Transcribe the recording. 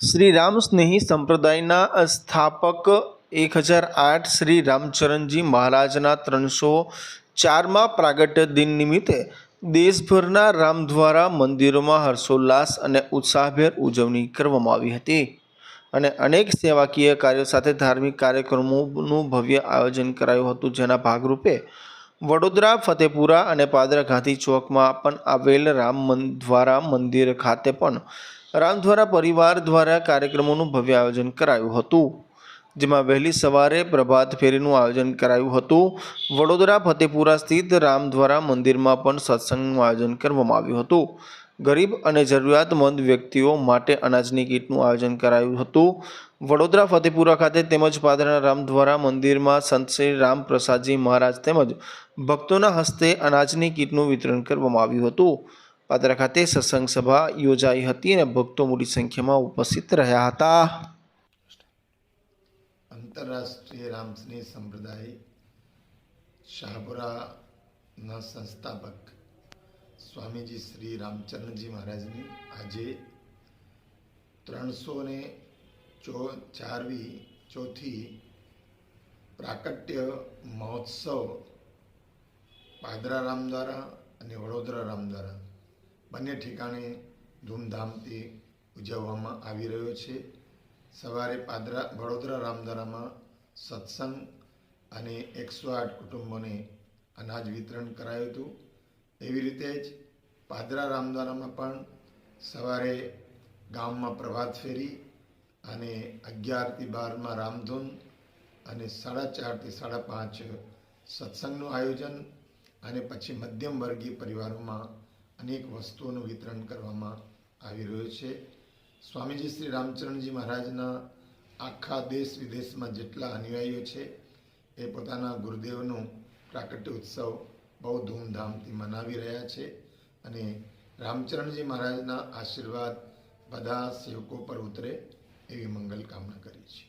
શ્રી રામ સ્નેહી સંપ્રદાયના સ્થાપક એક હજાર આઠ શ્રી રામચરણજી મહારાજના ત્રણસો ચારમાં પ્રાગટ્ય દિન નિમિત્તે દેશભરના રામદ્વારા મંદિરોમાં હર્ષોલ્લાસ અને ઉત્સાહભેર ઉજવણી કરવામાં આવી હતી. અને અનેક સેવાકીય કાર્યો સાથે ધાર્મિક કાર્યક્રમોનું ભવ્ય આયોજન કરાયું હતું, જેના ભાગરૂપે વડોદરા, ફતેપુરા અને પાદરા ગાંધી ચોકમાં પણ આવેલ રામ દ્વારા મંદિર ખાતે પણ રામદ્વારા પરિવાર દ્વારા કાર્યક્રમોનું ભવ્ય આયોજન કરાયું હતું, જેમાં વહેલી સવારે પ્રભાત ફેરીનું આયોજન કરાયું હતું. વડોદરા ફતેપુરા સ્થિત રામદ્વારા મંદિરમાં પણ સત્સંગનું આયોજન કરવામાં આવ્યું હતું. ગરીબ અને જરૂરિયાતમંદ વ્યક્તિઓ માટે અનાજની કીટનું આયોજન કરાયું હતું. વડોદરા ફતેપુરા ખાતે તેમજ પાદરાના રામદ્વારા મંદિરમાં સંત શ્રી રામપ્રસાદજી મહારાજ તેમજ ભક્તોના હસ્તે અનાજની કીટનું વિતરણ કરવામાં આવ્યું હતું. પાદરા ખાતે સત્સંગ સભા યોજાઈ હતી અને ભક્તો મોટી સંખ્યામાં ઉપસ્થિત રહ્યા હતા. આંતરરાષ્ટ્રીય રામસ્નેહ સંપ્રદાય શાહપુરાના સંસ્થાપક સ્વામીજી શ્રી રામચંદ્રજી મહારાજની આજે ત્રણસો ને ચો ચારવી ચોથી પ્રાકટ્ય મહોત્સવ પાદરા રામ દ્વારા અને વડોદરા રામ દ્વારા બંને ઠેકાણે ધૂમધામથી ઉજવવામાં આવી રહ્યો છે. સવારે પાદરા, વડોદરા, રામધારામાં સત્સંગ અને એકસો આઠ કુટુંબોને અનાજ વિતરણ કરાયું હતું. એવી રીતે જ પાદરા, રામધારામાં પણ સવારે ગામમાં પ્રભાત ફેરી અને અગિયારથી બારમાં રામધૂન અને સાડા ચારથી સાડા પાંચ સત્સંગનું આયોજન અને પછી મધ્યમ વર્ગીય પરિવારોમાં અનેક વસ્તુઓનું વિતરણ કરવામાં આવી રહ્યું છે. સ્વામીજી શ્રી રામચરણજી મહારાજના આખા દેશ વિદેશમાં જેટલા અનુયાયીઓ છે, એ પોતાના ગુરુદેવનું પ્રાકટ્ય ઉત્સવ બહુ ધૂમધામથી મનાવી રહ્યા છે અને રામચરણજી મહારાજના આશીર્વાદ બધા સેવકો પર ઉતરે એવી મંગલ કામના કરી છે